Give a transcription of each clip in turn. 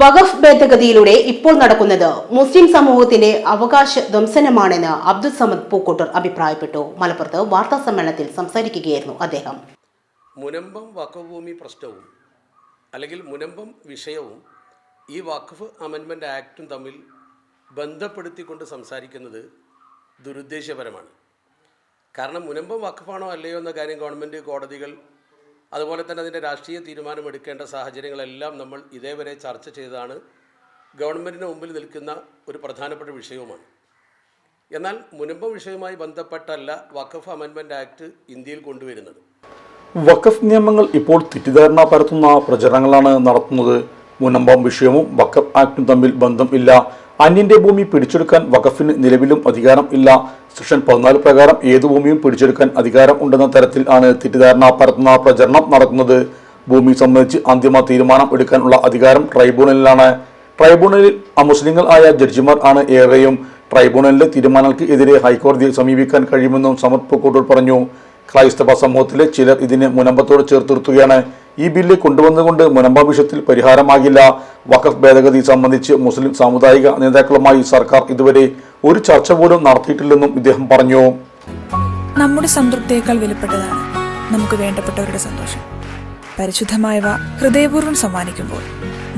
വഖഫ് ഭേദഗതിയിലൂടെ ഇപ്പോൾ നടക്കുന്നത് മുസ്ലിം സമൂഹത്തിന്റെ അവകാശ ധ്വംസനമാണെന്ന് അബ്ദുൽ സമദ് പൂക്കോട്ടർ അഭിപ്രായപ്പെട്ടു. മലപ്പുറത്ത് വാർത്താ സമ്മേളനത്തിൽ സംസാരിക്കുകയായിരുന്നു അദ്ദേഹം. മുനമ്പം വഖഫ് ഭൂമി പ്രശ്നവും അല്ലെങ്കിൽ മുനമ്പം വിഷയവും ഈ വഖഫ് അമെൻമെന്റ് ആക്റ്റും തമ്മിൽ ബന്ധപ്പെടുത്തിക്കൊണ്ട് സംസാരിക്കുന്നത് ദുരുദ്ദേശപരമാണ്. കാരണം മുനമ്പം വഖഫാണോ അല്ലയോ എന്ന കാര്യം ഗവൺമെന്റ് കോടതികൾ അതുപോലെ തന്നെ അതിന്റെ രാഷ്ട്രീയ തീരുമാനമെടുക്കേണ്ട സാഹചര്യങ്ങളെല്ലാം നമ്മൾ ഇതേവരെ ചർച്ച ചെയ്തതാണ്. ഗവൺമെന്റിന് മുമ്പിൽ നിൽക്കുന്ന ഒരു പ്രധാനപ്പെട്ട വിഷയവുമാണ്. എന്നാൽ മുനമ്പ വിഷയവുമായി ബന്ധപ്പെട്ടല്ല വഖഫ് അമെൻമെന്റ് ആക്ട് ഇന്ത്യയിൽ കൊണ്ടുവരുന്നത്. വഖഫ് നിയമങ്ങൾ ഇപ്പോൾ തെറ്റിദ്ധാരണ പരത്തുന്ന പ്രചരണങ്ങളാണ് നടത്തുന്നത്. മുനമ്പം വിഷയവും വഖഫ് ആക്ടും തമ്മിൽ ബന്ധം ഇല്ല. അന്യന്റെ ഭൂമി പിടിച്ചെടുക്കാൻ വഖഫിന് നിലവിലും അധികാരം ഇല്ല. സെക്ഷൻ പതിനാല് പ്രകാരം ഏതു ഭൂമിയും പിടിച്ചെടുക്കാൻ അധികാരം ഉണ്ടെന്ന തരത്തിൽ ആണ് തെറ്റിദ്ധാരണ പരത്തുന്ന പ്രചരണം നടക്കുന്നത്. ഭൂമി സംബന്ധിച്ച് അന്തിമ തീരുമാനം എടുക്കാനുള്ള അധികാരം ട്രൈബ്യൂണലിലാണ്. ട്രൈബ്യൂണലിൽ അമുസ്ലിങ്ങൾ ആയ ജഡ്ജിമാർ ആണ് ഏറെയും. ട്രൈബ്യൂണലിലെ തീരുമാനങ്ങൾക്ക് എതിരെ ഹൈക്കോടതിയെ സമീപിക്കാൻ കഴിയുമെന്നും സമർപ്പ് കൂട്ടൂർ പറഞ്ഞു. ക്രൈസ്തവ സമൂഹത്തിലെ ചിലർ ഇതിനെ മുനമ്പത്തോട് ചേർത്ത് നിർത്തുകയാണ്. ഈ ബില്ല് കൊണ്ടുവന്നുകൊണ്ട് മുനമ്പ വിഷയത്തിൽ പരിഹാരമാകില്ല. വഖഫ് ഭേദഗതി സംബന്ധിച്ച് മുസ്ലിം സാമുദായിക നേതാക്കളുമായി സർക്കാർ ഇതുവരെ ഒരു ചർച്ച പോലും നടത്തിയിട്ടില്ലെന്നും ഇദ്ദേഹം പറഞ്ഞു. നമ്മുടെ സംതൃപ്തിയേക്കാൾ വിലപ്പെട്ടതാണ് നമുക്ക് വേണ്ടപ്പെട്ടവരുടെ സന്തോഷം. പരിശുദ്ധമായവ ഹൃദയപൂർവം സമ്മാനിക്കുമ്പോൾ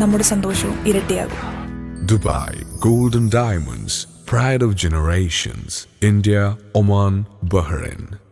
നമ്മുടെ സന്തോഷവും ഇരട്ടിയാകും. Dubai golden diamonds pride of generations India Oman Bahrain.